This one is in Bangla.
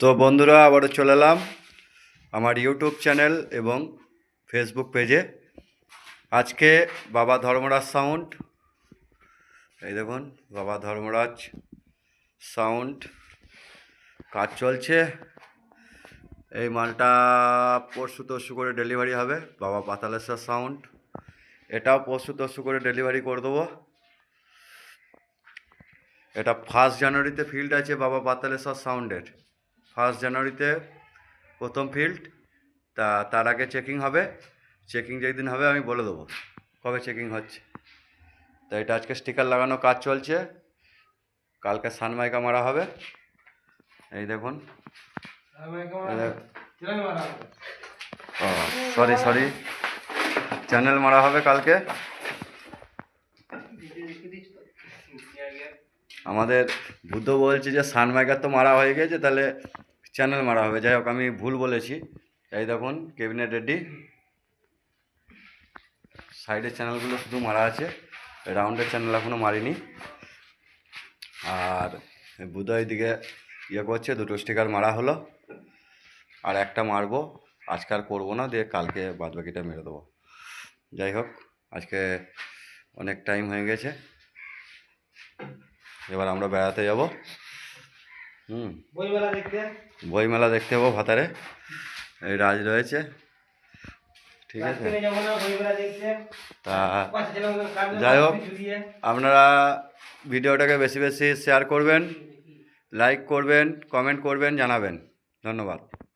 তো বন্ধুরা, আবারও চলে এলাম আমার ইউটিউব চ্যানেল এবং ফেসবুক পেজে আজকে বাবা ধর্মরাজ সাউন্ড এই দেখুন, বাবা ধর্মরাজ সাউন্ড কাজ চলছে। এই মালটা পরশু তরশু করে ডেলিভারি হবে, বাবা পাতালেশ্বর সাউন্ড এটাও পরশু তরশু করে ডেলিভারি করে দেবো। এটা ফার্স্ট জানুয়ারিতে ফিল্ড আছে বাবা পাতালেশ্বর সাউন্ডের ফার্স্ট জানুয়ারিতে প্রথম ফিল্ড তা তার আগে চেকিং হবে। চেকিং যেদিন হবে আমি বলে দেবো কবে চেকিং হচ্ছে। তা এটা আজকে স্টিকার লাগানো কাজ চলছে। কালকে সানমাইকা মারা হবে। এই দেখুন। সরি সরি চ্যানেল মারা হবে কালকে। আমাদের বুদ্ধ বলছে যে সানমাইকার তো মারা হয়ে গেছে, তাহলে চ্যানেল মারা হবে। যাই হোক, আমি ভুল বলেছি। এই দেখুন, ক্যাবিনেট রেডি। সাইডের চ্যানেলগুলো শুধু মারা আছে রাউন্ডের চ্যানেল এখনও মারিনি। আর বুধ দিকে ইয়ে করছে, দুটো স্টিকার মারা হলো। আর একটা মারবো, আজকে আর করব না, দিয়ে কালকে বাদবাকিটা মেরে দেবো। যাই হোক, আজকে অনেক টাইম হয়ে গেছে। এবার আমরা বেড়াতে যাব। হুম। বইমেলা দেখতে? বই মেলা দেখতে যাব ভাতারে। এই রাজ রয়েছে। ঠিক আছে? বইমেলা তা যাই হোক। আপনারা ভিডিওটাকে বেশি বেশি শেয়ার করবেন লাইক করবেন কমেন্ট করবেন জানাবেন। ধন্যবাদ।